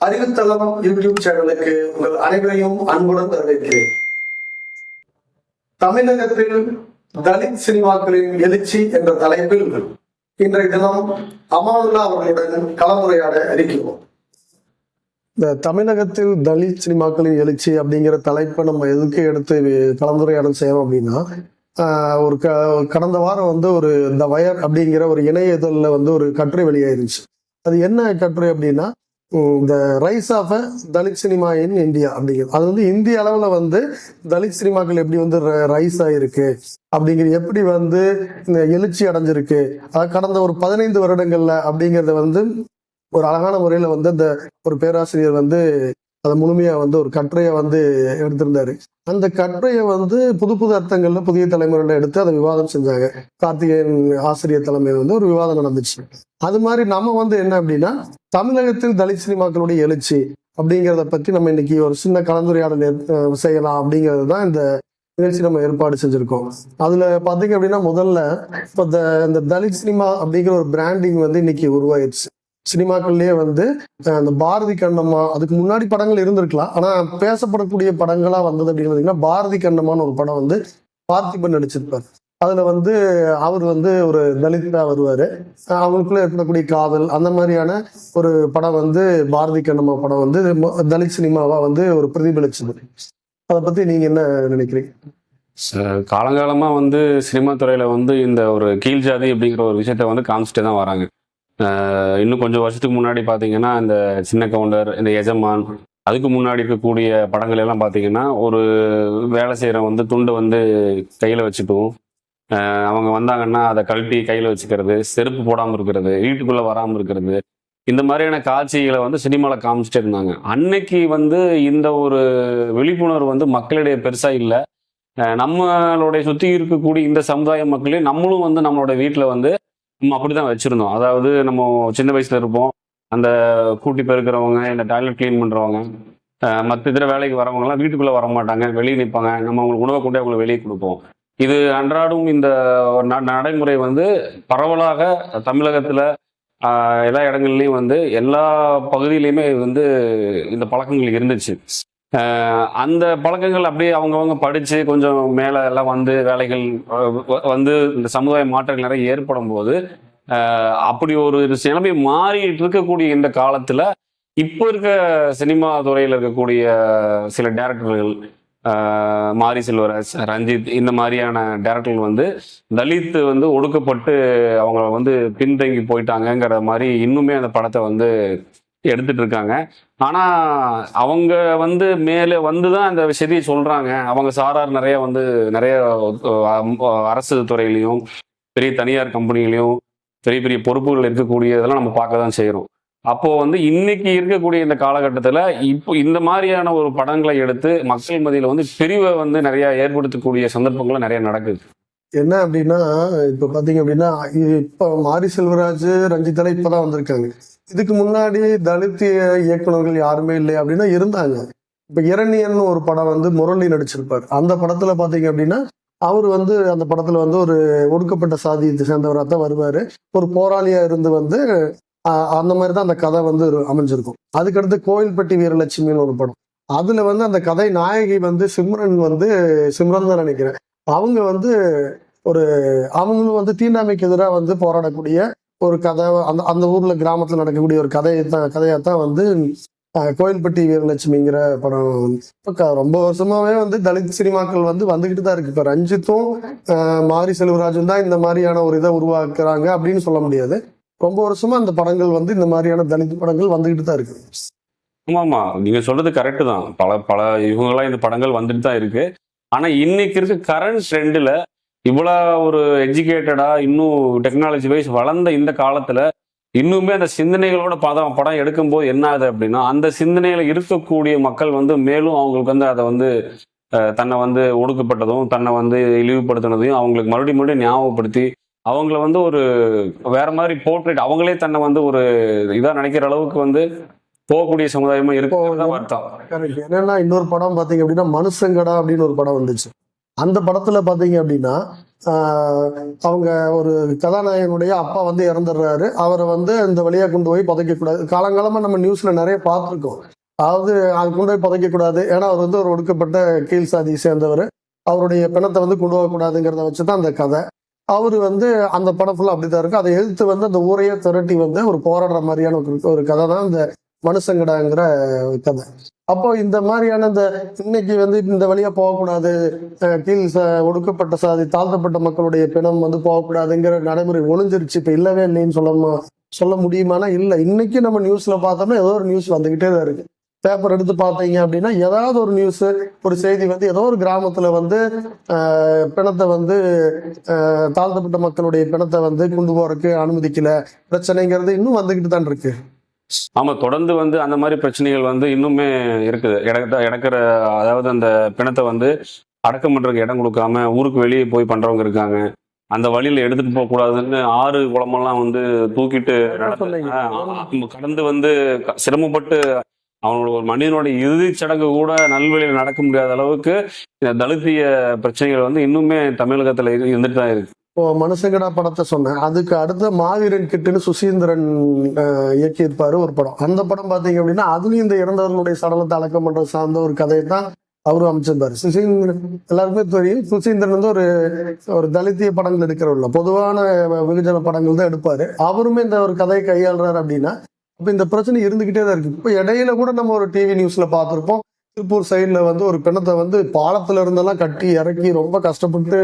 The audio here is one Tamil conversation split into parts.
அறிவுத்தளம் யூடியூப் சேனலுக்கு உங்கள் அனைவரையும் அன்புடன் வரவேற்கிறேன். தமிழகத்தில் தலித் சினிமாக்களின் எழுச்சி என்ற தலைப்பில் இன்றைய தினம் அமானுல்லா அவர்களுடன் கலந்துரையாட இருக்கிறோம். இந்த தமிழகத்தில் தலித் சினிமாக்களின் எழுச்சி அப்படிங்கிற தலைப்பை நம்ம எதுக்கு எடுத்து கலந்துரையாடல் செய்யறோம் அப்படின்னா ஆஹ் ஒரு க கடந்த வாரம் வந்து ஒரு த வயர் அப்படிங்கிற ஒரு இணைய இதழில் வந்து ஒரு கட்டுரை வெளியாயிருந்துச்சு அது என்ன கட்டுரை அப்படின்னா இந்த rise of a Dalit cinema in India அப்படிங்கிறது அது வந்து இந்திய அளவில் வந்து தலித் சினிமாக்கள் எப்படி வந்து ரைஸ் ஆகிருக்கு அப்படிங்கிறது எப்படி வந்து இந்த எழுச்சி அடைஞ்சிருக்கு அதாவது கடந்த ஒரு பதினைந்து வருடங்களில் அப்படிங்கிறத வந்து ஒரு அழகான முறையில் வந்து அந்த ஒரு பேராசிரியர் வந்து அதை முழுமையாக வந்து ஒரு கட்டுரையை வந்து எடுத்திருந்தாரு. அந்த கட்டுரையை வந்து புது புது அர்த்தங்களில் புதிய தலைமுறையில் எடுத்து அதை விவாதம் செஞ்சாங்க. கார்த்திகேயன் ஆசிரியர் தலைமையில் வந்து ஒரு விவாதம் நடந்துச்சு. அது மாதிரி நம்ம வந்து என்ன அப்படின்னா தமிழகத்தில் தலித் சினிமாக்களுடைய எழுச்சி அப்படிங்கிறத பற்றி நம்ம இன்னைக்கு ஒரு சின்ன கலந்துரையாடல் செய்யலாம் அப்படிங்கிறது தான் இந்த நிகழ்ச்சி நம்ம ஏற்பாடு செஞ்சுருக்கோம். அதில் பார்த்தீங்க அப்படின்னா முதல்ல இப்போ இந்த இந்த தலித் சினிமா அப்படிங்கிற ஒரு பிராண்டிங் வந்து இன்னைக்கு உருவாயிடுச்சு சினிமாக்கள்லேயே வந்து அந்த பாரதி கண்ணம்மா அதுக்கு முன்னாடி படங்கள் இருந்திருக்கலாம். ஆனால் பேசப்படக்கூடிய படங்களாக வந்தது அப்படின்னு பார்த்தீங்கன்னா பாரதி கண்ணம்மான்னு ஒரு படம் வந்து பார்த்திபன் நடிச்சிருப்பார். அதில் வந்து அவர் வந்து ஒரு தலிதா வருவார். அவங்களுக்குள்ள இருக்கக்கூடிய காதல் அந்த மாதிரியான ஒரு படம் வந்து பாரதி கண்ணம்மா படம் வந்து தலித் சினிமாவாக வந்து ஒரு பிரதிபலிச்சது. அதை பற்றி நீங்கள் என்ன நினைக்கிறீங்க? ச- வந்து சினிமா துறையில் வந்து இந்த ஒரு கீழ் ஜாதி அப்படிங்கிற ஒரு விஷயத்த வந்து காமிச்சிட்டே தான் வராங்க. இன்னும் கொஞ்சம் வருஷத்துக்கு முன்னாடி பார்த்தீங்கன்னா இந்த சின்ன கவுண்டர் இந்த எஜமான் அதுக்கு முன்னாடி இருக்கக்கூடிய படங்கள் எல்லாம் பார்த்தீங்கன்னா ஒரு வேலை செய்கிற வந்து துண்டு வந்து கையில் வச்சுட்டும் அவங்க வந்தாங்கன்னா அதை கழட்டி கையில் வச்சுக்கிறது செருப்பு போடாமல் இருக்கிறது வீட்டுக்குள்ளே வராமல் இருக்கிறது. இந்த மாதிரியான காட்சிகளை வந்து சினிமாவில் காமிச்சிட்டு இருந்தாங்க. அன்னைக்கு வந்து இந்த ஒரு விழிப்புணர்வு வந்து மக்களிடையே பெருசாக இல்லை. நம்மளுடைய சுற்றி இருக்கக்கூடிய இந்த சமுதாய மக்களே நம்மளும் வந்து நம்மளோட வீட்டில் வந்து நம்ம அப்படிதான் வச்சிருந்தோம். அதாவது நம்ம சின்ன வயசுல இருப்போம். அந்த கூட்டி பெருக்கிறவங்க இந்த டாய்லெட் க்ளீன் பண்றவங்க மற்ற இதர வேலைக்கு வரவங்கலாம் வீட்டுக்குள்ள வர மாட்டாங்க வெளியே நிற்பாங்க நம்ம அவங்களுக்கு உணவை கொண்டு அவங்களுக்கு வெளியே கொடுப்போம். இது அன்றாடும் இந்த நடைமுறை வந்து பரவலாக தமிழகத்துல எல்லா இடங்கள்லையும் வந்து எல்லா பகுதியிலையுமே வந்து இந்த பழக்கங்கள் இருந்துச்சு. அந்த பழக்கங்கள் அப்படியே அவங்கவங்க படிச்சு கொஞ்சம் மேலே எல்லாம் வந்து வேலைகள் வந்து இந்த சமுதாய மாற்றங்கள் நிறைய ஏற்படும் போது அப்படி ஒரு நிலைமை மாறிட்டு இருக்கக்கூடிய இந்த காலத்தில் இப்போ இருக்க சினிமா துறையில் இருக்கக்கூடிய சில டேரக்டர்கள் மாரி செல்வராஜ் ரஞ்சித் இந்த மாதிரியான டேரக்டர்கள் வந்து தலித் வந்து ஒடுக்கப்பட்டு அவங்க வந்து பின்தங்கி போயிட்டாங்கங்கிற மாதிரி இன்னுமே அந்த படத்தை வந்து எடுத்துட்டு இருக்காங்க. ஆனா அவங்க வந்து மேலே வந்து தான் இந்த சொல்றாங்க. அவங்க சாரார் நிறைய வந்து நிறைய அரசு துறையிலையும் பெரிய தனியார் கம்பெனிலையும் பெரிய பெரிய பொறுப்புகள் இருக்கக்கூடிய இதெல்லாம் நம்ம பார்க்க தான் செய்கிறோம் அப்போ வந்து இன்னைக்கு இருக்கக்கூடிய இந்த காலகட்டத்தில் இப்போ இந்த மாதிரியான ஒரு படங்களை எடுத்து மக்கள் மத்தியில் வந்து பிரிவை வந்து நிறைய ஏற்படுத்தக்கூடிய சந்தர்ப்பங்களும் நிறைய நடக்குது. என்ன அப்படின்னா இப்ப பாத்தீங்க அப்படின்னா இப்போ இப்ப மாரி செல்வராஜ் ரஞ்சித்தலை இப்பதான் வந்திருக்காங்க. இதுக்கு முன்னாடி தலித் இயக்குனர்கள் யாருமே இல்லை அப்படின்னா இருந்தாங்க. இப்ப இரணியன் ஒரு படம் வந்து முரளி நடிச்சிருப்பார். அந்த படத்துல பாத்தீங்க அப்படின்னா அவர் வந்து அந்த படத்துல வந்து ஒரு ஒடுக்கப்பட்ட சாதியத்தை சேர்ந்தவராக தான் வருவாரு. ஒரு போராளியா இருந்து வந்து அந்த மாதிரி தான் அந்த கதை வந்து அமைஞ்சிருக்கும். அதுக்கடுத்து கோயில்பட்டி வீரலட்சுமின்னு ஒரு படம். அதுல வந்து அந்த கதை நாயகி வந்து சிம்ரன் வந்து சிம்ரன் தான் நினைக்கிறேன். அவங்க வந்து ஒரு அவங்களும் வந்து தீண்டாமைக்கு எதிராக வந்து போராடக்கூடிய ஒரு கதை அந்த அந்த ஊர்ல கிராமத்துல நடக்கக்கூடிய ஒரு கதையை தான் கதையை தான் வந்து கோயில்பட்டி வீரலட்சுமிங்கிற படம் க- ரொம்ப வருஷமாவே வந்து தலித் சினிமாக்கள் வந்து வந்துகிட்டு தான் இருக்கு. இப்போ ரஞ்சித்தும் மாரி செல்வராஜும் தான் இந்த மாதிரியான ஒரு இதை உருவாக்குறாங்க அப்படின்னு சொல்ல முடியாது. ரொம்ப வருஷமா அந்த படங்கள் வந்து இந்த மாதிரியான தலித் படங்கள் வந்துகிட்டு தான் இருக்கு. ஆமா ஆமா நீங்க சொல்றது கரெக்டு தான். பல பல இவங்கெல்லாம் இந்த படங்கள் வந்துட்டு தான் இருக்கு. ஆனா இன்னைக்கு இருக்க கரண்ட் ட்ரெண்டில் இவ்வளோ ஒரு எஜுகேட்டடா இன்னும் டெக்னாலஜி வைஸ் வளர்ந்த இந்த காலத்துல இன்னுமே அந்த சிந்தனைகளோட படம் படம் எடுக்கும்போது என்ன ஆகுது அப்படின்னா அந்த சிந்தனையில இருக்கக்கூடிய மக்கள் வந்து மேலும் அவங்களுக்கு வந்து அதை வந்து தன்னை வந்து ஒடுக்கப்பட்டதும் தன்னை வந்து இழிவுபடுத்தினதையும் அவங்களுக்கு மறுபடியும் மறுபடியும் ஞாபகப்படுத்தி அவங்கள வந்து ஒரு வேற மாதிரி போர்ட்ரேட் அவங்களே தன்னை வந்து ஒரு இதாக நினைக்கிற அளவுக்கு வந்து போகக்கூடிய சமுதாயமா இருக்கு அர்த்தம் கரெக்ட் என்னன்னா இன்னொரு படம் பாத்தீங்க அப்படின்னா மனுஷங்கடா அப்படின்னு ஒரு படம் வந்துச்சு. அந்த படத்துல பாத்தீங்க அப்படின்னா அவங்க ஒரு கதாநாயகனுடைய அப்பா வந்து இறந்துடுறாரு. அவரை வந்து இந்த வழியா கொண்டு போய் புதைக்க கூடாது காலங்காலமா நம்ம நியூஸ்ல நிறைய பார்த்துருக்கோம். அதாவது அது கொண்டு போய் புதைக்க கூடாது ஏன்னா அவர் வந்து ஒரு ஒடுக்கப்பட்ட கீழ் சாதியை சேர்ந்தவர். அவருடைய பிணத்தை வந்து கொண்டு போகக்கூடாதுங்கிறத வச்சு தான் அந்த கதை. அவர் வந்து அந்த படம் ஃபுல்லாக அப்படிதான் இருக்கு. அதை எதிர்த்து வந்து அந்த ஊரையே திரட்டி வந்து ஒரு போராடுற மாதிரியான ஒரு ஒரு கதை தான் இந்த மனுசங்கடாங்கிற கதை. அப்போ இந்த மாதிரியான இந்த இன்னைக்கு வந்து இந்த வழியா போகக்கூடாது கீழ் ஒடுக்கப்பட்ட சாதி தாழ்த்தப்பட்ட மக்களுடைய பிணம் வந்து போகக்கூடாதுங்கிற நடைமுறை ஒளிஞ்சிருச்சு. இப்ப இல்லவே இல்லைன்னு சொல்லமா சொல்ல முடியுமானா இல்ல. இன்னைக்கு நம்ம நியூஸ்ல பார்த்தோம்னா ஏதோ ஒரு நியூஸ் வந்துகிட்டே தான் இருக்கு. பேப்பர் எடுத்து பார்த்தீங்க அப்படின்னா ஏதாவது ஒரு நியூஸ் ஒரு செய்தி வந்து ஏதோ ஒரு கிராமத்துல வந்து பிணத்தை வந்து தாழ்த்தப்பட்ட மக்களுடைய பிணத்தை வந்து கொண்டு போறதுக்கு அனுமதிக்கல. பிரச்சனைங்கிறது இன்னும் வந்துகிட்டு தான் இருக்கு. ஆமா தொடர்ந்து வந்து அந்த மாதிரி பிரச்சனைகள் வந்து இன்னுமே இருக்குது. இடக்க இடக்கிற அதாவது அந்த பிணத்தை வந்து அடக்கம் பண்றதுக்கு இடம் கொடுக்காம ஊருக்கு வெளியே போய் பண்றவங்க இருக்காங்க. அந்த வழியில எடுத்துட்டு போக கூடாதுன்னு ஆறு குளமெல்லாம் வந்து தூக்கிட்டு கடந்து வந்து சிரமப்பட்டு அவனோட ஒரு மனிதனோட இறுதிச் சடங்கு கூட நல்வழியில் நடக்க முடியாத அளவுக்கு இந்த தலித்திய பிரச்சனைகள் வந்து இன்னுமே தமிழகத்துல இரு- இருந்துட்டு தான் இருக்கு. இப்போ மனுஷங்கடா படத்தை சொன்னேன். அதுக்கு அடுத்த மாவீரன் கிட்டுன்னு சுசீந்திரன் இயக்கியிருப்பாரு ஒரு படம். அந்த படம் பார்த்தீங்க அப்படின்னா அதுலயும் இந்த இறந்தவர்களுடைய சடலத்தை அடக்கம் பண்றது சார்ந்த ஒரு கதையை தான் அவரும் அமைச்சிருந்தாரு சுசீந்திரன் எல்லாருக்குமே தெரியும். சுசீந்திரன் வந்து ஒரு ஒரு தலித்திய படங்கள் எடுக்கிறவர்கள் பொதுவான வெகுஜன படங்கள் தான் எடுப்பாரு. அவருமே இந்த ஒரு கதையை கையாளுறாரு அப்படின்னா இப்போ இந்த பிரச்சனை இருந்துகிட்டே தான் இருக்கு. இப்போ இடையில கூட நம்ம ஒரு டிவி நியூஸ்ல பார்த்துருப்போம். திருப்பூர் சைடுல வந்து ஒரு பிணத்தை வந்து பாலத்துல இருந்தெல்லாம் கட்டி இறக்கி ரொம்ப கஷ்டப்பட்டு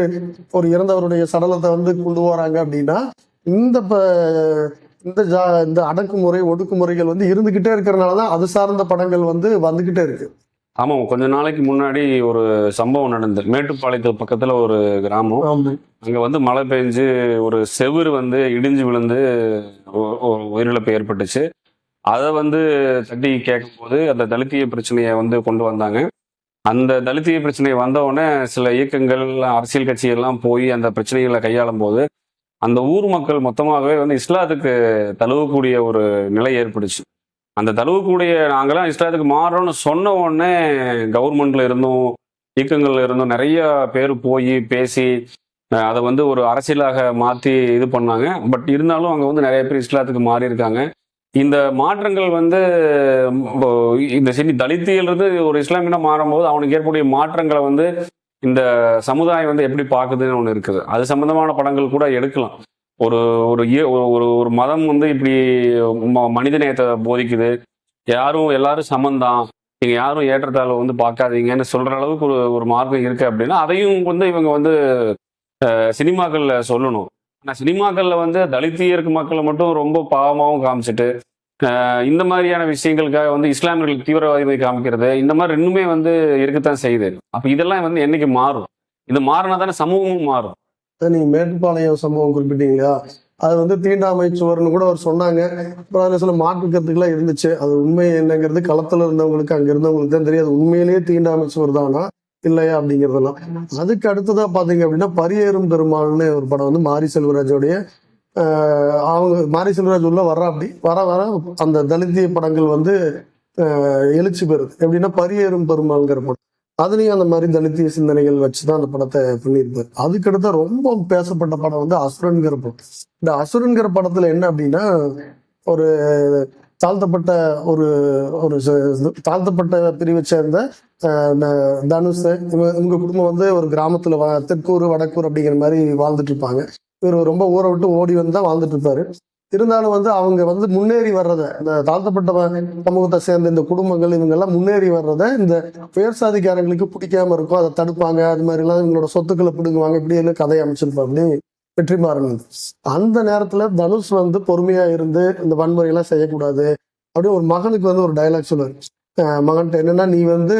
ஒரு இறந்தவருடைய சடலத்தை வந்து கொண்டு வராங்க அப்படின்னா இந்த இந்த ஜா இந்த அடக்குமுறை ஒடுக்குமுறைகள் வந்து இருந்துகிட்டே இருக்கிறனால தான் அது சார்ந்த படங்கள் வந்து வந்துகிட்டே இருக்கு. ஆமா கொஞ்ச நாளைக்கு முன்னாடி ஒரு சம்பவம் நடந்தது. மேட்டுப்பாளையத்து பக்கத்துல ஒரு கிராமம். அங்க வந்து மழை பெஞ்சு ஒரு செவுரு வந்து இடிஞ்சு விழுந்து உயிரிழப்பு ஏற்பட்டுச்சு. அதை வந்து தட்டி கேட்கும்போது அந்த தலித்திய பிரச்சனையை வந்து கொண்டு வந்தாங்க. அந்த தலித்திய பிரச்சனை வந்தவுடனே சில இயக்கங்கள் அரசியல் கட்சிகள்லாம் போய் அந்த பிரச்சனைகளை கையாளும் போது அந்த ஊர் மக்கள் மொத்தமாகவே வந்து இஸ்லாத்துக்கு தழுவக்கூடிய ஒரு நிலை ஏற்பட்டுச்சு. அந்த தழுவக்கூடிய நாங்களாம் இஸ்லாத்துக்கு மாறோம்னு சொன்ன உடனே கவர்மெண்ட்ல இருந்தும் இயக்கங்கள்ல இருந்தும் நிறைய பேர் போய் பேசி அதை வந்து ஒரு அரசியலாக மாற்றி இது பண்ணாங்க. பட் இருந்தாலும் அங்கே வந்து நிறைய பேர் இஸ்லாத்துக்கு மாறி இருக்காங்க இந்த மாற்றங்கள் வந்து இந்த சினி தலித்தியிலிருந்து ஒரு இஸ்லாமியனா மாறும்போது அவனுக்கு ஏற்படக்கூடிய மாற்றங்களை வந்து இந்த சமுதாயம் வந்து எப்படி பார்க்குதுன்னு ஒன்று இருக்குது. அது சம்பந்தமான படங்கள் கூட எடுக்கலாம். ஒரு ஒரு இய- ஒரு- ஒரு ஒரு மதம் வந்து இப்படி ம- மனிதநேயத்தை போதிக்குது. யாரும் எல்லாரும் சமந்தான். நீங்கள் யாரும் ஏற்றத்தாழ்வு வந்து பார்க்காதீங்கன்னு சொல்கிற அளவுக்கு ஒரு ஒரு மார்க்கம் இருக்குது அப்படின்னா அதையும் வந்து இவங்க வந்து சினிமாக்களில் சொல்லணும். ஆனால் சினிமாக்களில் வந்து தலித்தியருக்கு மக்களை மட்டும் ரொம்ப பாவமாகவும் காமிச்சிட்டு இந்த மாதிரியான விஷயங்களுக்காக வந்து இஸ்லாமியர்களுக்கு தீவிரவாதிகளை காமிக்கிறது இந்த மாதிரி இன்னுமே வந்து இருக்கத்தான் செய்யுது. அப்போ இதெல்லாம் வந்து என்னைக்கு மாறும்? இது மாறினா தானே சமூகமும் மாறும். நீங்க மேட்டுப்பாளையம் சம்பவம் குறிப்பிட்டீங்க இல்லையா அது வந்து தீண்டாமை சுவர்னு கூட அவர் சொன்னாங்க. அப்புறம் அதில் சில மாற்று இருந்துச்சு. அது உண்மை என்னங்கிறது களத்தில் இருந்தவங்களுக்கு அங்கே இருந்தவங்களுக்கு தான் தெரியாது உண்மையிலேயே தீண்டாமை சுவர் தானா இல்லையா அப்படிங்கிறதெல்லாம். அதுக்கு அடுத்ததா பாத்தீங்க அப்படின்னா பரியேறும் பெருமாள்னு ஒரு படம் வந்து மாரி செல்வராஜோடைய ஆஹ், அவங்க மாரி செல்வராஜ் உள்ள வர்ற அப்படி. வர வர அந்த தலித்திய படங்கள் வந்து எழுச்சி பெறுது. எப்படின்னா பரியேறும் பெருமாள்ங்கிற படம். அதுலேயும் அந்த மாதிரி தலித்திய சிந்தனைகள் வச்சுதான் அந்த படத்தை பண்ணியிருப்பார். அதுக்கடுத்த ரொம்ப பேசப்பட்ட படம் வந்து அசுரன்கிற படம். இந்த அசுரன்கிற படத்துல என்ன அப்படின்னா ஒரு தாழ்த்தப்பட்ட ஒரு ஒரு தாழ்த்தப்பட்ட பிரிவை சேர்ந்த தனுஷ் இவங்க இவங்க குடும்பம் வந்து ஒரு கிராமத்துல வ- தெற்கூர் வடக்கூர் அப்படிங்கிற மாதிரி வாழ்ந்துட்டு இருப்பாங்க இவர் ரொம்ப ஊரை விட்டு ஓடி வந்து தான் வாழ்ந்துட்டு இருப்பாரு இருந்தாலும் வந்து அவங்க வந்து முன்னேறி வர்றத இந்த தாழ்த்தப்பட்ட சமூகத்தை சேர்ந்த இந்த குடும்பங்கள் இவங்க எல்லாம் முன்னேறி வர்றத இந்த உயர் சாதிக்காரங்களுக்கு பிடிக்காம இருக்கும் அதை தடுப்பாங்க அது மாதிரி எல்லாம் இவங்களோட சொத்துக்களை பிடுங்குவாங்க இப்படி எல்லாம் கதை அமைச்சிருப்பாங்க வெற்றிமாறன். வந்து. அந்த நேரத்துல தனுஷ் வந்து பொறுமையா இருந்து இந்த வன்முறை எல்லாம் செய்யக்கூடாது அப்படியே ஒரு மகனுக்கு வந்து ஒரு டைலாக் சொல்லுவாரு. மகன்கிட்ட என்னன்னா நீ வந்து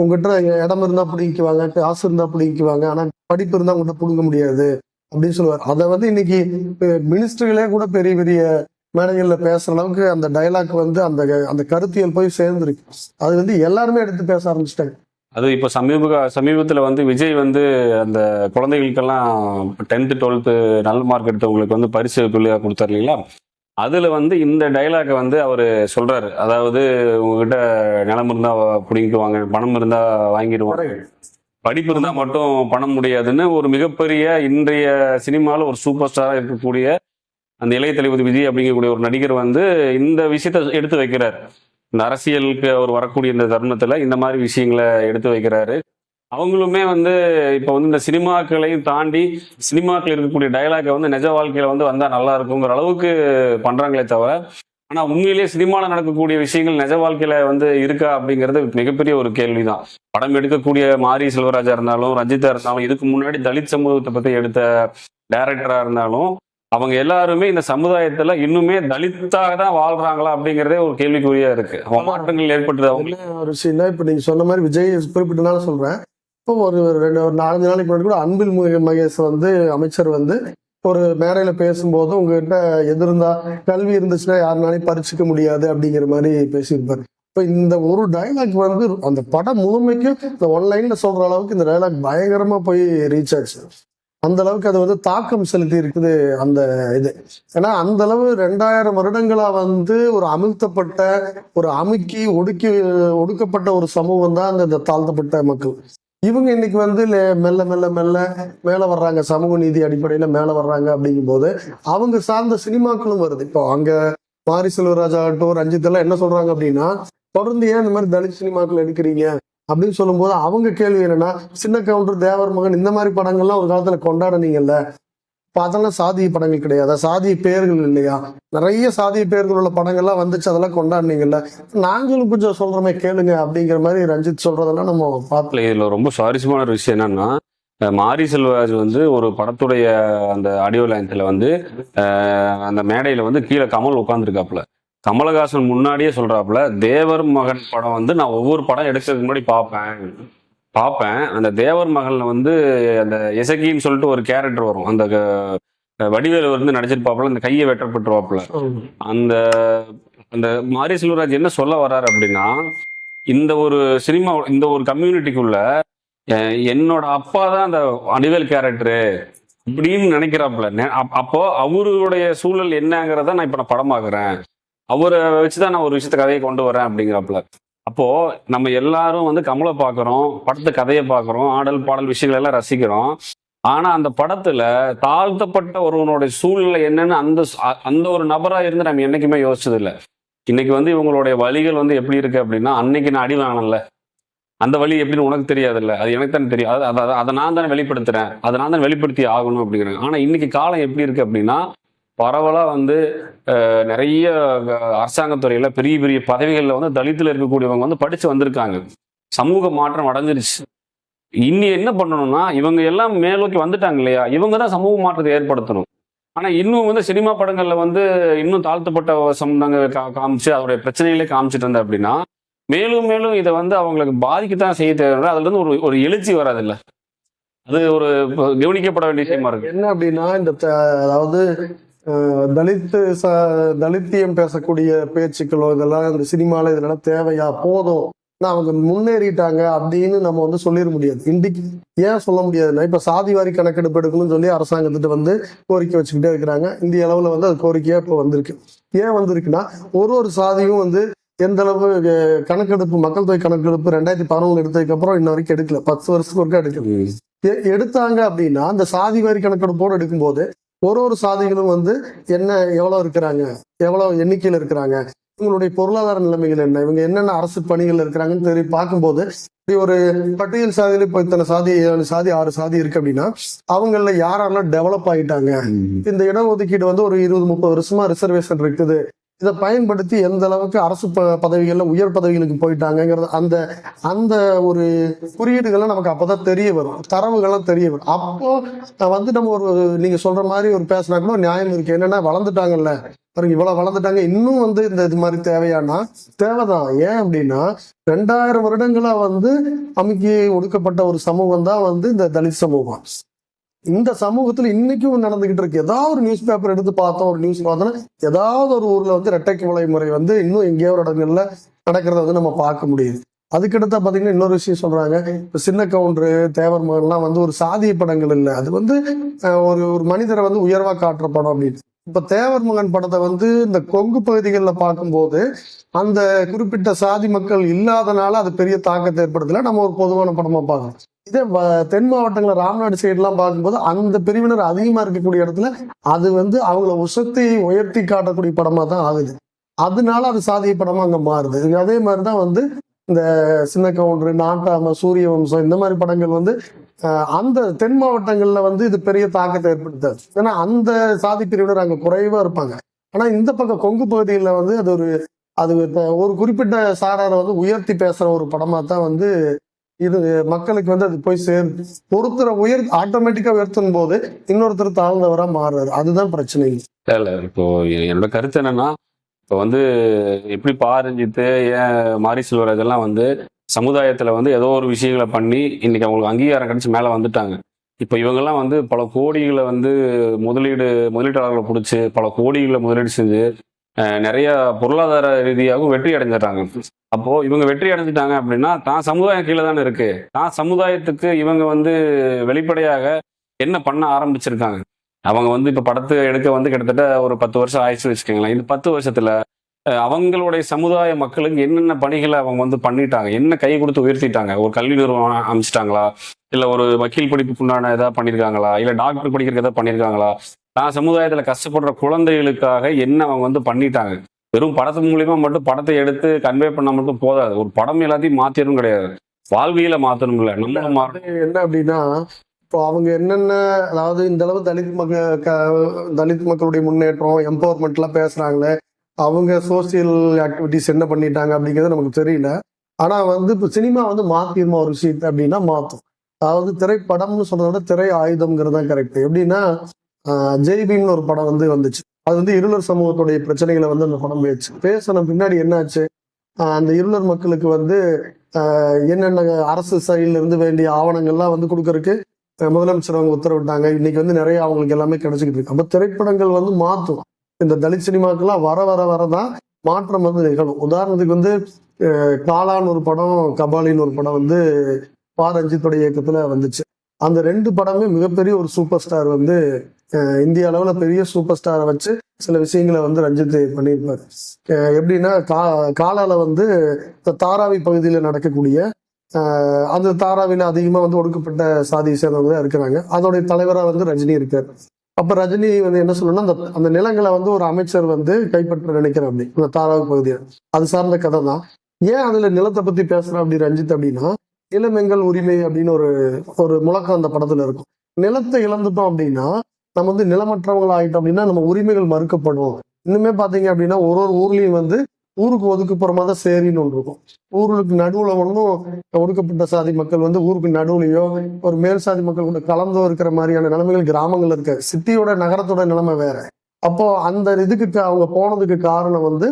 உங்ககிட்ட இடம் இருந்தா பிடிக்குவாங்க காசு இருந்தா பிடிக்குவாங்க ஆனா படிப்பு இருந்தா உங்கள்கிட்ட பிடுங்க முடியாது. அப்படின்னு சொல்லுவார். அதை வந்து இன்னைக்கு மினிஸ்டர்களே கூட பெரிய பெரிய மேடைகள்ல பேசுற அளவுக்கு அந்த டைலாக் வந்து அந்த அந்த கருத்தியல் போய் சேர்ந்துருக்கு. அது வந்து எல்லாருமே எடுத்து பேச ஆரம்பிச்சிட்டாங்க. அது இப்போ சமீப சமீபத்தில் வந்து விஜய் வந்து அந்த குழந்தைகளுக்கெல்லாம் டென்த்து டுவெல்த்து நல்ல மார்க் எடுத்தவங்களுக்கு வந்து பரிசு பிள்ளையாக கொடுத்தாரு இல்லைங்களா? அதில் வந்து இந்த டைலாக்கை வந்து அவர் சொல்றாரு. அதாவது உங்ககிட்ட நிலம் இருந்தால் பிடிங்குவாங்க பணம் இருந்தால் வாங்கிடுவாங்க. படிப்பு இருந்தால் மட்டும் பண்ண முடியாதுன்னு ஒரு மிகப்பெரிய இன்றைய சினிமாவில் ஒரு சூப்பர் ஸ்டாராக இருக்கக்கூடிய அந்த இளைய தளபதி விஜய் அப்படிங்கக்கூடிய ஒரு நடிகர் வந்து இந்த விஷயத்த எடுத்து வைக்கிறார். இந்த அரசியலுக்கு அவர் வரக்கூடிய இந்த தருணத்தில் இந்த மாதிரி விஷயங்களை எடுத்து வைக்கிறாரு. அவங்களுமே வந்து இப்போ வந்து இந்த சினிமாக்களையும் தாண்டி சினிமாக்கள் இருக்கக்கூடிய டைலாக்கை வந்து நிஜ வாழ்க்கையில் வந்து வந்தால் நல்லா இருக்குங்கிற அளவுக்கு பண்ணுறாங்களே தவிர ஆனால் உண்மையிலேயே சினிமாவில் நடக்கக்கூடிய விஷயங்கள் நிஜ வாழ்க்கையில் வந்து இருக்கா அப்படிங்கிறது மிகப்பெரிய ஒரு கேள்விதான். படம் எடுக்கக்கூடிய மாரி செல்வராஜா இருந்தாலும் ரஞ்சிதா இருந்தாலும் இதுக்கு முன்னாடி தலித் சமூகத்தை பற்றி எடுத்த டைரக்டராக இருந்தாலும் அவங்க எல்லாருமே இந்த சமுதாயத்துல இன்னுமே தலித்தாக தான் வாழ்றாங்களா அப்படிங்கிறதே ஒரு கேள்விக்குறியா இருக்கு. மாற்றங்கள் ஏற்பட்டது அவங்களே ஒரு விஷயம் தான் இப்ப நீங்க சொன்ன மாதிரி விஜய் குறிப்பிட்டனால சொல்றேன். இப்போ ஒரு ரெண்டு ஒரு நாலஞ்சு நாளைக்கு முன்னாடி கூட அன்பில் மகேஷ் வந்து அமைச்சர் வந்து ஒரு மேடையில பேசும்போது உங்ககிட்ட எது இருந்தா கல்வி இருந்துச்சுன்னா யாருனாலையும் பறிச்சுக்க முடியாது அப்படிங்கிற மாதிரி பேசியிருப்பாரு. இப்போ இந்த ஒரு டைலாக் வந்து அந்த படம் முழுமைக்கும் இந்த ஒன்லைன்ல சொல்ற அளவுக்கு இந்த டைலாக் பயங்கரமா போய் ரீச் ஆச்சு. அந்த அளவுக்கு அது வந்து தாக்கம் செலுத்தி இருக்குது அந்த இது. ஏன்னா அந்த அளவு ரெண்டாயிரம் வருடங்களா வந்து ஒரு அமிழ்த்தப்பட்ட ஒரு அமுக்கி ஒடுக்கி ஒடுக்கப்பட்ட ஒரு சமூகம் தான் அந்த இந்த தாழ்த்தப்பட்ட மக்கள். இவங்க இன்னைக்கு வந்து மெல்ல மெல்ல மெல்ல மேல வர்றாங்க. சமூக நீதி அடிப்படையில மேல வர்றாங்க அப்படிங்கும்போது அவங்க சார்ந்த சினிமாக்களும் வருது. இப்போ அங்க மாரி செல்வராஜ் ஆகட்டும் ரஞ்சித் எல்லாம் என்ன சொல்றாங்க அப்படின்னா தொடர்ந்து ஏன் இந்த மாதிரி தலித் சினிமாக்கள் எடுக்கிறீங்க அப்படின்னு சொல்லும்போது அவங்க கேள்வி என்னன்னா சின்ன கவுண்டர் தேவர் மகன் இந்த மாதிரி படங்கள்லாம் ஒரு காலத்துல கொண்டாடினீங்கல்ல இப்ப அதெல்லாம் சாதிய படங்கள் கிடையாது. சாதிய பெயர்கள் இல்லையா? நிறைய சாதிய பெயர்கள் உள்ள படங்கள்லாம் வந்துச்சு. அதெல்லாம் கொண்டாடினீங்கல்ல. நாங்களும் கொஞ்சம் சொல்றோமே கேளுங்க அப்படிங்கிற மாதிரி ரஞ்சித் சொல்றதெல்லாம் நம்ம பார்த்து இதில் இதுல ரொம்ப சுவாரஸ்யமான ஒரு விஷயம் என்னன்னா மாரி செல்வராஜ் வந்து ஒரு படத்துடைய அந்த ஆடியோ லைன்ஸில் வந்து அந்த மேடையில வந்து கீழே கமல் உட்காந்துருக்காப்புல கமலஹாசன் முன்னாடியே சொல்றாப்புல தேவர் மகன் படம் வந்து நான் ஒவ்வொரு படம் எடுக்கிறதுக்கு முன்னாடி பார்ப்பேன். பார்ப்பேன் அந்த தேவர் மகன்ல வந்து அந்த எசகின்னு சொல்லிட்டு ஒரு கேரக்டர் வரும். அந்த வடிவேலு வந்து நடிச்சிருப்பாப்புல அந்த கையை வெட்டப்பட்டுருவாப்புல. அந்த அந்த மாரி செல்வராஜ் என்ன சொல்ல வர்றாரு அப்படின்னா இந்த ஒரு சினிமா இந்த ஒரு கம்யூனிட்டிக்குள்ள என்னோட அப்பா தான் அந்த அடிவேல் கேரக்டரு அப்படின்னு நினைக்கிறாப்புல. அப்போ அவருடைய சூழல் என்னங்கிறத நான் இப்ப நான் படமாக்குறேன். அவரை வச்சுதான் நான் ஒரு விஷயத்த கதையை கொண்டு வரேன் அப்படிங்கிறாப்புல. அப்போ நம்ம எல்லாரும் வந்து கமலை பார்க்குறோம் படத்து கதையை பார்க்குறோம் ஆடல் பாடல் விஷயங்கள் எல்லாம் ரசிக்கிறோம். ஆனா அந்த படத்துல தாழ்த்தப்பட்ட ஒருவனுடைய சூழ்நிலை என்னன்னு அந்த அந்த ஒரு நபரா இருந்து நம்ம என்னைக்குமே யோசிச்சது இல்ல இன்னைக்கு வந்து இவங்களுடைய வழிகள் வந்து எப்படி இருக்கு அப்படின்னா அன்னைக்கு நான் அடி வாங்கினேன்ல. அந்த வழி எப்படின்னு உனக்கு தெரியாதுல்ல. அது எனக்கு தானே தெரியும். அது- அதை நான் தானே வெளிப்படுத்துறேன். அதை நான் தானே வெளிப்படுத்தி ஆகணும் அப்படிங்கிறாங்க. ஆனா இன்னைக்கு காலம் எப்படி இருக்கு அப்படின்னா பரவலா வந்து நிறைய அரசாங்கத்துறையில பெரிய பெரிய பதவிகள்ல வந்து தலித்துல இருக்கக்கூடியவங்க வந்து படிச்சு வந்திருக்காங்க. சமூக மாற்றம் அடைஞ்சிருச்சு. இனி என்ன பண்ணணும்னா இவங்க எல்லாம் மேலோக்கி வந்துட்டாங்க இல்லையா? இவங்க தான் சமூக மாற்றத்தை ஏற்படுத்தணும். ஆனா இன்னும் வந்து சினிமா படங்கள்ல வந்து இன்னும் தாழ்த்தப்பட்ட சம்பந்தங்க கா- காமிச்சு அதோடைய பிரச்சனைகளே காமிச்சிட்டு இருந்த அப்படின்னா மேலும் மேலும் இதை வந்து அவங்களுக்கு பாதிக்கத்தான் செய்ய தேவை அதுல இருந்து ஒரு ஒரு எழுச்சி வராது இல்ல அது ஒரு கவனிக்கப்பட வேண்டிய விஷயமா இருக்கு. என்ன அப்படின்னா இந்த அதாவது அஹ், தலித் ச தலித்தியம் பேசக்கூடிய பேச்சுக்களோ இதெல்லாம் இந்த சினிமால இதெல்லாம் தேவையா? போதும். நான் அவங்க முன்னேறிட்டாங்க அப்படின்னு நம்ம வந்து சொல்லிட முடியாது. இன்றைக்கு ஏன் சொல்ல முடியாதுன்னா இப்ப சாதி வாரி கணக்கெடுப்பு எடுக்கணும்னு சொல்லி அரசாங்கத்திட்ட வந்து கோரிக்கை வச்சுக்கிட்டே இருக்கிறாங்க. இந்திய அளவுல வந்து அது கோரிக்கையா இப்போ வந்திருக்கு. ஏன் வந்திருக்குன்னா ஒரு ஒரு சாதியும் வந்து எந்த அளவு கணக்கெடுப்பு மக்கள் தொகை கணக்கெடுப்பு ரெண்டாயிரத்தி பதினொன்று எடுத்ததுக்கு அப்புறம் இன்ன வரைக்கும் எடுக்கல. பத்து வருஷத்துக்கு ஒருக்கா எடுக்கல. எடுத்தாங்க அப்படின்னா அந்த சாதி வாரி கணக்கெடுப்போடு எடுக்கும்போது ஒரு ஒரு சாதிகளும் வந்து என்ன எவ்வளவு இருக்கிறாங்க எவ்வளவு எண்ணிக்கையில் இருக்கிறாங்க இவங்களுடைய பொருளாதார நிலைமைகள் என்ன இவங்க என்னென்ன அரசு பணிகள் இருக்கிறாங்கன்னு தெரிய பார்க்கும்போது இப்படி ஒரு பட்டியல் சாதியில இப்போ இத்தனை சாதி ஏழு சாதி ஆறு சாதி இருக்கு அப்படின்னா அவங்கள யாரெல்லாம் டெவலப் ஆயிட்டாங்க? இந்த இடஒதுக்கீடு வந்து ஒரு இருபது முப்பது வருஷமா ரிசர்வேஷன் இருக்குது. இதை பயன்படுத்தி எந்த அளவுக்கு அரசு ப- பதவிகளில் உயர் பதவிகளுக்கு போயிட்டாங்கங்கிறது அந்த அந்த ஒரு குறியீடுகள்லாம் நமக்கு அப்போதான் தெரிய வரும். தரவுகள்லாம் தெரிய வரும். அப்போ வந்து நம்ம ஒரு நீங்க சொல்ற மாதிரி ஒரு பேசினா கூட நியாயம் இருக்கு. என்னன்னா வளர்ந்துட்டாங்கல்ல. பாருங்க இவ்வளவு வளர்ந்துட்டாங்க. இன்னும் வந்து இந்த இது மாதிரி தேவையானா? தேவைதான். ஏன் அப்படின்னா ரெண்டாயிரம் வருடங்களா வந்து அமுக்கி ஒடுக்கப்பட்ட ஒரு சமூகம் தான் வந்து இந்த தலித் சமூகம். இந்த சமூகத்துல இன்னைக்கும் நடந்துகிட்டு இருக்கு. ஏதாவது ஒரு நியூஸ் பேப்பர் எடுத்து பார்த்தோம் ஒரு நியூஸ் பார்த்தோம்னா ஏதாவது ஒரு ஊர்ல வந்து இரட்டைக்கு முளை முறை வந்து இன்னும் எங்கேயோ ஒரு இடங்கள்ல நடக்கிறத வந்து நம்ம பார்க்க முடியுது. அதுக்கடுத்தா பாத்தீங்கன்னா இன்னொரு விஷயம் சொல்றாங்க. இப்ப சின்ன கவுண்டரு தேவர் மகன்லாம் வந்து ஒரு சாதிய படங்கள் இல்லை. அது வந்து ஒரு ஒரு மனிதரை வந்து உயர்வா காட்டுற படம் அப்படின்னு. இப்ப தேவர் மகன் படத்தை வந்து இந்த கொங்கு பகுதிகளில் பார்க்கும்போது அந்த குறிப்பிட்ட சாதி மக்கள் இல்லாதனால அது பெரிய தாக்கத்தை ஏற்படுத்தல. நம்ம ஒரு பொதுவான படமா பார்க்கணும் இதே வ- தென் மாவட்டங்களில் ராம்நாடு சைடுலாம் பார்க்கும்போது அந்த பிரிவினர் அதிகமா இருக்கக்கூடிய இடத்துல அது வந்து அவங்கள உசத்தி உயர்த்தி காட்டக்கூடிய படமா தான் ஆகுது. அதனால அது சாதிய படமா அங்க மாறுது. அதே மாதிரி தான் வந்து இந்த சின்ன கவுண்டர் நாட்டாம சூரிய வம்சம் இந்த மாதிரி படங்கள் வந்து அந்த தென் மாவட்டங்களில் வந்து இது பெரிய தாக்கத்தை ஏற்படுத்தாது. ஏன்னா அந்த சாதி பிரிவினர் அங்கே குறைவாக இருப்பாங்க. ஆனால் இந்த பக்கம் கொங்கு பகுதியில் வந்து அது ஒரு அது ஒரு குறிப்பிட்ட சாராரை வந்து உயர்த்தி பேசுகிற ஒரு படமாக தான் வந்து இது மக்களுக்கு வந்து அது போய் சேர்ந்து ஒருத்தரை உயர் ஆட்டோமேட்டிக்கா உயர்த்தும் போது இன்னொருத்தர் தாழ்ந்தவரா மாறுறாரு. அதுதான் பிரச்சனை. இல்ல இப்போ என்னோட கருத்து என்னன்னா இப்போ வந்து எப்படி பாரஞ்சித்து ஏன் மாரி செல்வர் இதெல்லாம் வந்து சமுதாயத்தில் வந்து ஏதோ ஒரு விஷயங்களை பண்ணி இன்றைக்கி அவங்களுக்கு அங்கீகாரம் கிடச்சி மேலே வந்துட்டாங்க. இப்போ இவங்கெல்லாம் வந்து பல கோடிகளை வந்து முதலீடு முதலீட்டாளர்களை பிடிச்சி பல கோடிகளை முதலீடு செஞ்சு நிறைய பொருளாதார ரீதியாகவும் வெற்றி அடைஞ்சிடுறாங்க. அப்போ இவங்க வெற்றி அடைஞ்சிட்டாங்க அப்படின்னா தான் சமுதாயம் கீழே தானே இருக்கு. தான் சமுதாயத்துக்கு இவங்க வந்து வெளிப்படையாக என்ன பண்ண ஆரம்பிச்சிருக்காங்க. அவங்க வந்து இப்போ படத்தை எடுக்க வந்து கிட்டத்தட்ட ஒரு பத்து வருஷம் ஆயிடுச்சு வச்சுக்கோங்களேன். இந்த பத்து வருஷத்துல அவங்களுடைய சமுதாய மக்களுக்கு என்னென்ன பணிகளை அவங்க வந்து பண்ணிட்டாங்க? என்ன கை கொடுத்து உயர்த்திட்டாங்க? ஒரு கல்வி நிறுவனம் அமைச்சிட்டாங்களா? இல்ல ஒரு வக்கீல் படிப்புக்கு உண்டான ஏதாவது பண்ணியிருக்காங்களா இல்ல டாக்டர் படிக்கிறதுக்கு ஏதாவது பண்ணியிருக்காங்களா தான் சமுதாயத்துல கஷ்டப்படுற குழந்தைகளுக்காக என்ன அவங்க வந்து பண்ணிட்டாங்க? வெறும் படத்து மூலியமா மட்டும் படத்தை எடுத்து கன்வே பண்ணா மட்டும் போதாது. ஒரு படம் எல்லாத்தையும் மாத்திரும் கிடையாது. வாழ்வியல மாத்தணும் இல்ல நம்ம என்ன அப்படின்னா இப்போ அவங்க என்னென்ன அதாவது இந்த அளவு தலித் மக்க தலித் மக்களுடைய முன்னேற்றம் எம்பவர்மெண்ட்லாம் பேசுறாங்களே அவங்க சோசியல் ஆக்டிவிட்டிஸ் என்ன பண்ணிட்டாங்க அப்படிங்கிறது நமக்கு தெரியல. ஆனால் வந்து இப்போ சினிமா வந்து மாத்திருமா ஒரு விஷயத்தை அப்படின்னா மாற்றும் அதாவது திரைப்படம்னு சொல்றத விட திரை ஆயுதம்ங்கிறது தான் கரெக்ட் எப்படின்னா ஆஹ், ஒரு படம் வந்து வந்துச்சு. அது வந்து இருளர் சமூகத்துடைய பிரச்சனைகளை வந்து அந்த படம் பேச்சு பேசின பின்னாடி என்னாச்சு? அந்த இருளர் மக்களுக்கு வந்து என்னென்ன அரசு சைடுல இருந்து வேண்டிய ஆவணங்கள்லாம் வந்து கொடுக்கறதுக்கு முதலமைச்சர் அவங்க உத்தரவிட்டாங்க. இன்னைக்கு வந்து நிறைய அவங்களுக்கு எல்லாமே கிடைச்சிக்கிட்டு இருக்கு. அப்போ திரைப்படங்கள் வந்து மாற்றும் இந்த தலித் சினிமாக்கெல்லாம் வர வர வரதான் மாற்றம் வந்து நிகழும். உதாரணத்துக்கு வந்து காலான்னு காளான் ஒரு படம் கபாலின்னு ஒரு படம் வந்து பா ரஞ்சித்துடைய இயக்கத்துல வந்துச்சு. அந்த ரெண்டு படமே மிகப்பெரிய ஒரு சூப்பர் ஸ்டார் வந்து இந்திய அளவில் பெரிய சூப்பர் ஸ்டாரை வச்சு சில விஷயங்களை வந்து ரஞ்சித் பண்ணியிருப்பாரு. எப்படின்னா கா காலால வந்து இந்த தாராவி பகுதியில் நடக்கக்கூடிய ஆஹ் அந்த தாராவில அதிகமாக வந்து ஒடுக்கப்பட்ட சாதியை சேர்ந்தவங்க தான் இருக்கிறாங்க. அதோடைய தலைவராக வந்து ரஜினி இருக்கார். அப்ப ரஜினி வந்து என்ன சொல்லணும்னா அந்த அந்த நிலங்களை வந்து ஒரு அமைச்சர் வந்து கைப்பற்ற நினைக்கிறேன் அப்படி அந்த தாராவு பகுதியில் அது சார்ந்த கதை தான் ஏன் அதுல நிலத்தை பத்தி பேசுறேன் அப்படி ரஞ்சித் அப்படின்னா இளமெங்கல் உரிமை அப்படின்னு ஒரு ஒரு முழக்கம் அந்த படத்துல இருக்கும். நிலத்தை இழந்துட்டோம் அப்படின்னா நம்ம வந்து நிலமற்றவங்கள் ஆயிட்டோம் அப்படின்னா நம்ம உரிமைகள் மறுக்கப்படும் இன்னுமே பாத்தீங்க அப்படின்னா ஒரு ஒரு ஊர்லயும் வந்து ஊருக்கு ஒதுக்குப்புறமா தான் சேரின்னு ஒன்று இருக்கும். ஊருக்கு நடுவில் ஒன்றும் ஒடுக்கப்பட்ட சாதி மக்கள் வந்து ஊருக்கு நடுவுலையோ ஒரு மேல் சாதி மக்கள் கூட கலந்தோ இருக்கிற மாதிரியான நிலைமைகள் கிராமங்கள் இருக்கு. சிட்டியோட நகரத்தோட நிலைமை வேற. அப்போ அந்த இதுக்கு அவங்க போனதுக்கு காரணம் வந்து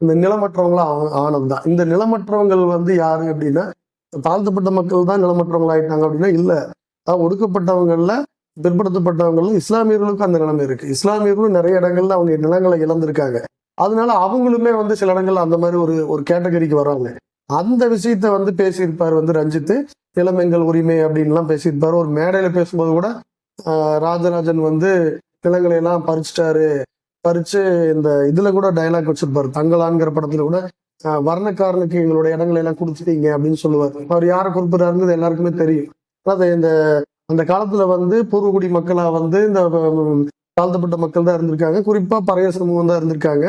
இந்த நிலமற்றவங்களா ஆனது தான் இந்த நிலமற்றவங்கள் வந்து யாரு அப்படின்னா தாழ்த்தப்பட்ட மக்கள் தான் நிலமற்றவங்கள் ஆயிட்டாங்க அப்படின்னா இல்லை. அதாவது ஒடுக்கப்பட்டவங்கள்ல பிற்படுத்தப்பட்டவங்களும் இஸ்லாமியர்களுக்கும் அந்த நிலைமை இருக்கு. இஸ்லாமியர்களும் நிறைய இடங்கள்ல அவங்க நிலங்களை இழந்திருக்காங்க. அதனால அவங்களுமே வந்து சில இடங்கள்ல அந்த மாதிரி ஒரு ஒரு கேட்டகரிக்கு வர்றாங்க அந்த விஷயத்த வந்து பேசியிருப்பார் வந்து ரஞ்சித் நிலமெங்கள் உரிமை அப்படின்லாம் பேசியிருப்பாரு. ஒரு மேடையில பேசும்போது கூட ராஜராஜன் வந்து நிலங்களை எல்லாம் பறிச்சிட்டாரு. பறிச்சு இந்த இதுல கூட டயலாக் வச்சிருப்பாரு. தங்களாங்கிற படத்துல கூட வர்ணக்காரனுக்கு எங்களுடைய இடங்களை எல்லாம் கொடுத்துட்டீங்க அப்படின்னு சொல்லுவார். அவர் யாரை குறிப்பிடாருங்கிறது எல்லாருக்குமே தெரியும். அதாவது இந்த அந்த காலத்துல வந்து பூர்வகுடி மக்களா வந்து இந்த தாழ்த்தப்பட்ட மக்கள் தான் இருந்திருக்காங்க. குறிப்பா பறைய சமூகம் தான் இருந்திருக்காங்க.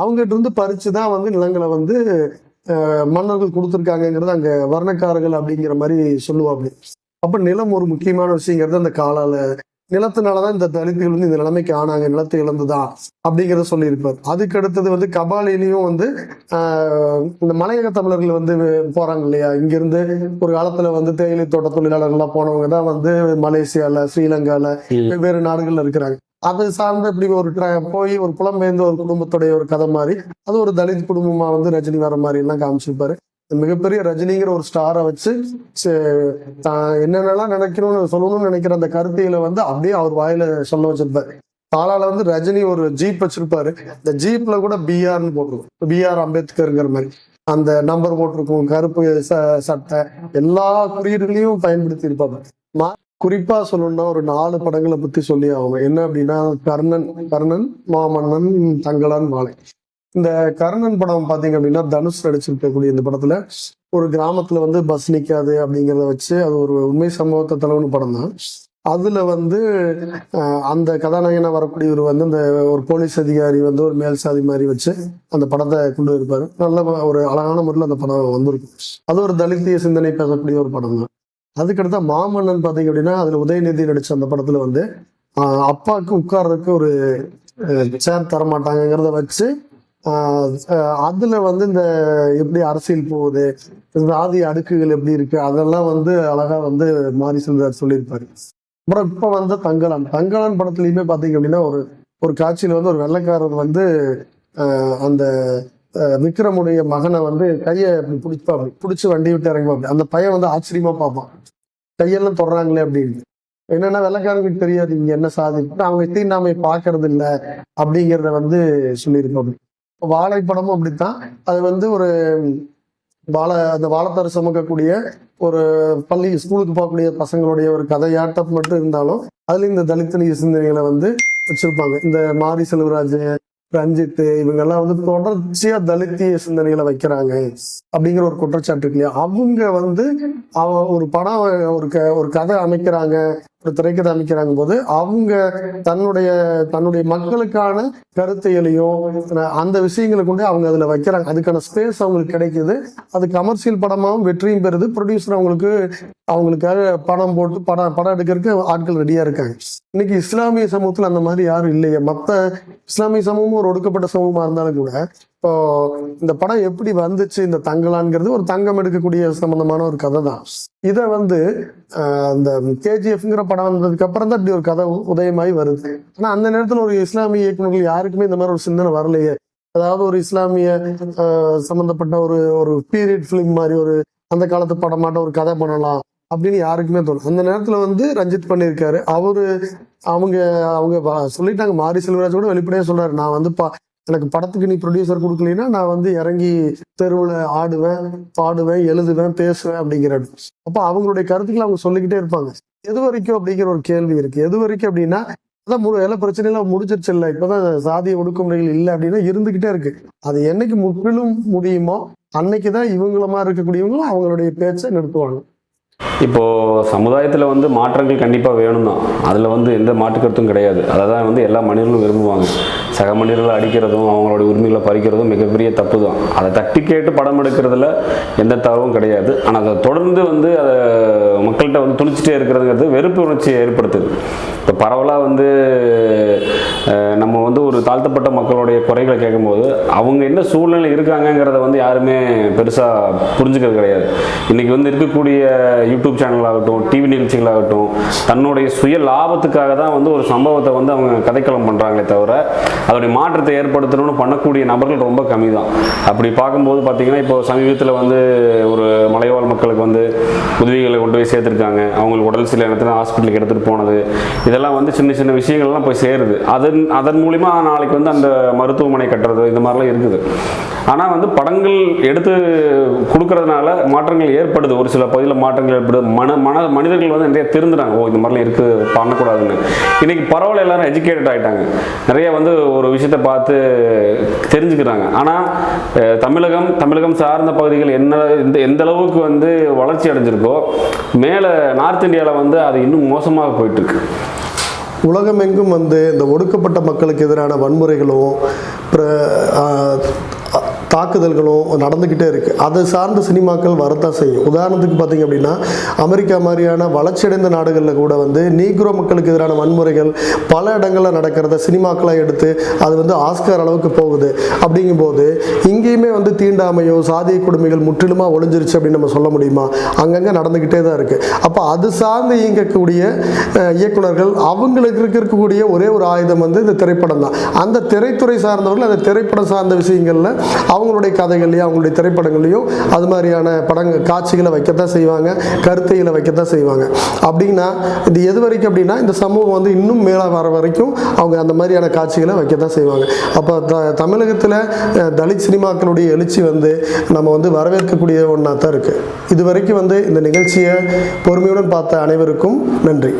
அவங்ககிட்ட இருந்து பறிச்சு தான் வந்து நிலங்களை வந்து மன்னர்கள் கொடுத்துருக்காங்கங்கிறது அங்க வர்ணக்காரர்கள் அப்படிங்கிற மாதிரி சொல்லுவாங்க. அப்ப நிலம் ஒரு முக்கியமான விஷயங்கிறது அந்த காலால. நிலத்தினாலதான் இந்த தலித்துகள் வந்து இந்த நிலைமைக்கு ஆனாங்க. நிலத்தை இழந்துதான் அப்படிங்கிறத சொல்லியிருப்பார். அதுக்கு அடுத்தது வந்து கபாலிலையும் வந்து இந்த மலையக தமிழர்கள் வந்து போறாங்க இல்லையா? இங்கிருந்து ஒரு காலத்துல வந்து தேயிலை தோட்ட தொழிலாளர்கள்லாம் போனவங்க தான் வந்து மலேசியால ஸ்ரீலங்கால. வெவ்வேறு நாடுகள்ல இருக்கிறாங்க. அது சார்ந்த இப்படி ஒரு போய் ஒரு புலம்பெயர்ந்த ஒரு குடும்பத்துடைய ஒரு கதை மாதிரி அது ஒரு தலித் குடும்பமா வந்து ரஜினி வர மாதிரி எல்லாம் காமிச்சிருப்பாரு. மிகப்பெரிய ரஜினிங்கிற ஒரு ஸ்டாரை வச்சு தான் என்னென்னலாம் நினைக்கணும்னு சொல்லணும்னு நினைக்கிற அந்த கருத்தியில வந்து அப்படியே அவர் வாயில சொல்ல வச்சிருப்பாரு. தாளால வந்து ரஜினி ஒரு ஜீப் வச்சிருப்பாரு. இந்த ஜீப்ல கூட பிஆர்னு போட்டிருக்கும். பிஆர் அம்பேத்கருங்கிற மாதிரி. அந்த நம்பர் போட்டிருக்கும். கருப்பு ச- சட்டை எல்லா குறியீடுகளையும் பயன்படுத்தி இருப்பாங்க குறிப்பா சொல்லணும்னா ஒரு நாலு படங்களை பத்தி சொல்லி ஆகும் என்ன அப்படின்னா கர்ணன் கர்ணன் மாமன்னன் தங்கலான் மாலை. இந்த கர்ணன் படம் பாத்தீங்க அப்படின்னா தனுஷ் நடிச்சிருக்கக்கூடிய இந்த படத்துல ஒரு கிராமத்துல வந்து பஸ் நிக்காது அப்படிங்கிறத வச்சு அது ஒரு உண்மை சம்பவத்தை தலைவன் படம் தான். அதுல வந்து அந்த கதாநாயகனா வரக்கூடியவர் வந்து அந்த ஒரு போலீஸ் அதிகாரி வந்து ஒரு மேல் சாதி மாதிரி வச்சு அந்த படத்தை கொண்டு இருப்பாரு நல்ல ஒரு அழகான முறையில் அந்த படம் வந்திருக்கும் அது ஒரு தலித்திய சிந்தனை பேசக்கூடிய ஒரு படம் தான். அதுக்கடுத்த மாமன்னன் பார்த்தீங்க அப்படின்னா அதுல உதயநிதி நடிச்ச அந்த படத்துல வந்து அப்பாவுக்கு உட்கார்றதுக்கு ஒரு சேர் தர மாட்டாங்கங்கிறத வச்சு அதில் அதுல வந்து இந்த எப்படி அரசியல் போகுது சாதி அடுக்குகள் எப்படி இருக்கு அதெல்லாம் வந்து அழகா வந்து மாரி செல்வராஜ் சொல்லியிருப்பாரு. அப்புறம் இப்ப வந்து தங்கலான். தங்கலான் படத்துலயுமே பாத்தீங்க அப்படின்னா ஒரு ஒரு காட்சியில வந்து ஒரு வெள்ளைக்காரர் வந்து அந்த விக்ரமுடைய மகனை வந்து கையை இப்படி பிடிப்பா பிடிச்சி வண்டி விட்டு இறங்குவாப்படி அந்த பையன் வந்து ஆச்சரியமா பார்ப்பான். கையெல்லாம் தொடறாங்களே அப்படின்னு. என்னன்னா வெள்ளக்காரங்களுக்கு தெரியாது இங்க என்ன சாதிப்பு அவங்க நாம பாக்குறது இல்ல அப்படிங்கிறத வந்து சொல்லியிருக்கோம் இப்போ வாழைப்படமும் அப்படித்தான். அது வந்து ஒரு வாழை அந்த வாழைத்தாறு சுமக்கக்கூடிய ஒரு பள்ளி ஸ்கூலுக்கு போகக்கூடிய பசங்களுடைய ஒரு கதையாட்டம் மட்டும் இருந்தாலும் அதுல இந்த தலித் சிந்தனைகளை வந்து வச்சிருப்பாங்க. இந்த மாரி செல்வராஜ் ரஞ்சித் இவங்கெல்லாம் வந்து தொடர்ச்சியா தலித்திய சிந்தனைகளை வைக்கிறாங்க அப்படிங்கிற ஒரு குற்றச்சாட்டு இருக்கு இல்லையா? அவங்க வந்து அவன் ஒரு படம் ஒரு க ஒரு கதை அமைக்கிறாங்க. ஒரு திரைக்கதை அமைக்கிறாங்க போது அவங்க தன்னுடைய தன்னுடைய மக்களுக்கான கருத்தையிலையும் அந்த விஷயங்களை கொண்டு அவங்க அதுல வைக்கிறாங்க. அதுக்கான ஸ்பேஸ் அவங்களுக்கு கிடைக்குது. அது கமர்ஷியல் படமாவும் வெற்றியும் பெறுது. ப்ரொடியூசர் அவங்களுக்கு அவங்களுக்காக படம் போட்டு படம் படம் எடுக்கிறதுக்கு ஆட்கள் ரெடியா இருக்காங்க. இன்னைக்கு இஸ்லாமிய சமூகத்துல அந்த மாதிரி யாரும் இல்லையே. மத்த இஸ்லாமிய சமூகமும் ஒரு ஒடுக்கப்பட்ட சமூகமா இருந்தாலும் கூட இப்போ இந்த படம் எப்படி வந்துச்சு இந்த தங்கலான்ங்கிறது ஒரு தங்கம் எடுக்கக்கூடிய சம்பந்தமான ஒரு கதை தான் இதை வந்து இந்த கேஜிஎஃப்ங்கிற படம் வந்ததுக்கு அப்புறம் தான் இப்படி ஒரு கதை உதயமாயி வருது. ஆனா அந்த நேரத்தில் ஒரு இஸ்லாமிய இயக்குநர்கள் யாருக்குமே இந்த மாதிரி ஒரு சிந்தனை வரலையே. அதாவது ஒரு இஸ்லாமிய ஆஹ், சம்பந்தப்பட்ட ஒரு ஒரு பீரியட் ஃபிலிம் மாதிரி ஒரு அந்த காலத்து படமாட்ட ஒரு கதை பண்ணலாம் அப்படின்னு யாருக்குமே தோணும் அந்த நேரத்துல வந்து ரஞ்சித் பண்ணியிருக்காரு. அவரு அவங்க அவங்க சொல்லிட்டாங்க. மாரி செல்வராஜ் கூட வெளிப்படையா சொல்றாரு. நான் வந்து பா எனக்கு படத்துக்கு நீ ப்ரொடியூசர் கொடுக்கலைன்னா நான் வந்து இறங்கி தெருவில் ஆடுவேன் பாடுவேன் எழுதுவேன் பேசுவேன் அப்படிங்கிற அப்போ அவங்களுடைய கருத்துக்களை அவங்க சொல்லிக்கிட்டே இருப்பாங்க. எது வரைக்கும் அப்படிங்கிற ஒரு கேள்வி இருக்கு. எது வரைக்கும் அப்படின்னா அதான் மு எல்லா பிரச்சனையும் முடிச்சிருச்சு இல்லை. இப்போதான் சாதிய ஒடுக்குமுறைகள் இல்லை அப்படின்னா இருந்துகிட்டே இருக்கு. அது என்னைக்கு முற்றிலும் முடியுமோ அன்னைக்கு தான் இவங்கள மாதிரி இருக்கக்கூடியவங்களும் அவங்களுடைய பேச்சை நிறுத்துவாங்க. இப்போ சமுதாயத்தில் வந்து மாற்றங்கள் கண்டிப்பாக வேணும் தான் அதில் வந்து எந்த மாற்றுக்கருத்தும் கிடையாது. அதை தான் வந்து எல்லா மனிதர்களும் விரும்புவாங்க. சக மனிதர்களை அடிக்கிறதும் அவங்களோட உரிமைகளை பறிக்கிறதும் மிகப்பெரிய தப்பு தான் அதை தட்டி கேட்டு படம் எடுக்கிறதுல எந்த தவறும் கிடையாது. ஆனால் அதை தொடர்ந்து வந்து அதை மக்கள்கிட்ட வந்து துணிச்சிட்டே இருக்கிறதுங்கிறது வெறுப்பு உணர்ச்சியை ஏற்படுத்துது. இப்போ பரவலாக வந்து நம்ம வந்து ஒரு தாழ்த்தப்பட்ட மக்களுடைய குறைகளை கேட்கும்போது அவங்க என்ன சூழ்நிலை இருக்காங்கங்கிறத வந்து யாருமே பெருசாக புரிஞ்சுக்கிறது கிடையாது. இன்றைக்கி வந்து இருக்கக்கூடிய யூடியூப் சேனலாகட்டும் டிவி நிகழ்ச்சிகளாகட்டும் தன்னுடைய சுய லாபத்துக்காக தான் வந்து ஒரு சம்பவத்தை வந்து அவங்க கதைக்களம் பண்ணுறாங்களே தவிர அதோடைய மாற்றத்தை ஏற்படுத்தணும்னு பண்ணக்கூடிய நபர்கள் ரொம்ப கம்மி தான் அப்படி பார்க்கும்போது பார்த்தீங்கன்னா இப்போ சமீபத்தில் வந்து ஒரு மலைவாழ் மக்களுக்கு வந்து உதவிகளை கொண்டு போய் சேர்த்துருக்காங்க. அவங்களுக்கு உடல் சில இடத்துல ஹாஸ்பிட்டலுக்கு எடுத்துகிட்டு போனது. இதெல்லாம் வந்து சின்ன சின்ன விஷயங்கள்லாம் போய் சேருது. அதன் அதன் மூலிமா நாளைக்கு வந்து அந்த மருத்துவமனை கட்டுறது இந்த மாதிரிலாம் இருக்குது. ஆனால் வந்து படங்கள் எடுத்து கொடுக்கறதுனால மாற்றங்கள் ஏற்படுது. ஒரு சில பகுதியில் மாற்றங்கள் ஏற்படுது. மன மன மனிதர்கள் வந்து நிறைய திருந்துறாங்க. ஓ இந்த மாதிரிலாம் இருக்குது பண்ணக்கூடாதுன்னு. இன்றைக்கி பரவாயில்ல எல்லாரும் எஜுகேட்டட் ஆகிட்டாங்க நிறைய வந்து ஒரு விஷயத்தை பார்த்து தெரிஞ்சுக்கிறாங்க. ஆனால் தமிழகம் தமிழகம் சார்ந்த பகுதிகள் என்ன எந்த எந்த அளவுக்கு வந்து வளர்ச்சி அடைஞ்சிருக்கோ மேலே நார்த் இந்தியாவில் வந்து அது இன்னும் மோசமாக போயிட்டுருக்கு. உலகமெங்கும் வந்து இந்த ஒடுக்கப்பட்ட மக்களுக்கு எதிரான வன்முறைகளும் தாக்குதல்களும் நடந்துக்கிட்டே இருக்குது அதை சார்ந்த சினிமாக்கள் வரத்தான் செய்யும். உதாரணத்துக்கு பார்த்தீங்க அப்படின்னா அமெரிக்கா மாதிரியான வளர்ச்சியடைந்த நாடுகளில் கூட வந்து நீக்ரோ மக்களுக்கு எதிரான வன்முறைகள் பல இடங்களில் நடக்கிறத சினிமாக்களாக எடுத்து அது வந்து ஆஸ்கர் அளவுக்கு போகுது. அப்படிங்கும்போது இங்கேயுமே வந்து தீண்டாமையோ சாதிய கொடுமைகள் முற்றிலுமாக ஒளிஞ்சிருச்சு அப்படின்னு நம்ம சொல்ல முடியுமா? அங்கங்கே நடந்துக்கிட்டே தான் இருக்குது அப்போ அது சார்ந்து இயங்கக்கூடிய இயக்குநர்கள் இயக்குனர்கள் அவங்களுக்கு இருக்கக்கூடிய ஒரே ஒரு ஆயுதம் வந்து இந்த திரைப்படம் தான் அந்த திரைத்துறை சார்ந்தவர்கள் அந்த திரைப்படம் சார்ந்த விஷயங்களில் அவங்க அவங்களுடைய கதைகள்லையும் அவங்களுடைய திரைப்படங்கள்லையும் அது மாதிரியான படங்கள் காட்சிகளை வைக்கத்தான் செய்வாங்க கருத்தைகளை வைக்கத்தான் செய்வாங்க. அப்படின்னா இது எது வரைக்கும் அப்படின்னா இந்த சமூகம் வந்து இன்னும் மேலே வர வரைக்கும் அவங்க அந்த மாதிரியான காட்சிகளை வைக்கத்தான் செய்வாங்க. அப்போ த தமிழகத்தில் தலித் சினிமாக்களுடைய எழுச்சி வந்து நம்ம வந்து வரவேற்கக்கூடிய ஒன்றா தான் இருக்குது இது வரைக்கும் வந்து இந்த நிகழ்ச்சியை பொறுமையுடன் பார்த்த அனைவருக்கும் நன்றி.